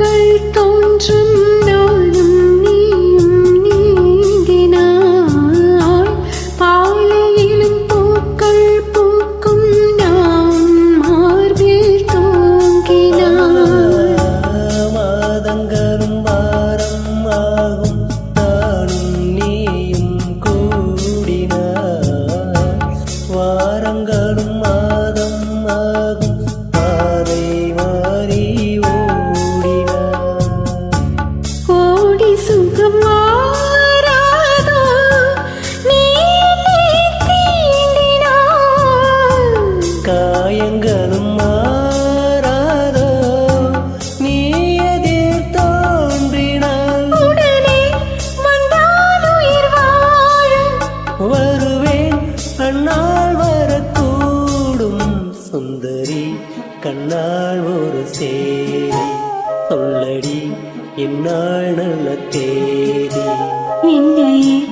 கண் பயங்களும் மாறாதோ? நீ எதிர் தோன்றினால் வருவேன். அண்ணால் வரக்கூடும் சுந்தரி. கண்ணால் ஒரு சேரி. சொல்லடி இந்நாள் நல்ல தேதி. என்னையே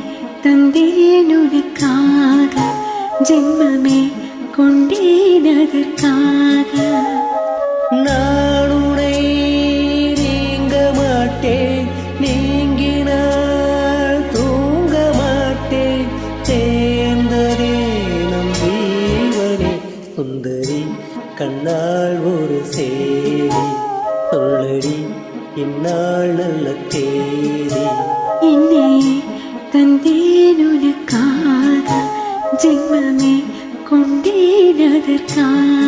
ஜென்மமே கொண்டே அதற்காக நானுனை நீங்க மாட்டேன். நீங்கினால் தூங்க மாட்டேன். சேர்ந்ததே நம் ஜீவனே. சுந்தரி கண்ணால் ஒரு சேரி. சொல்லடி இந்நாள் நல்ல தேதி. என்னையே தந்தி உனக்காக ஜென்மமே கொண்டேன் அதற்காக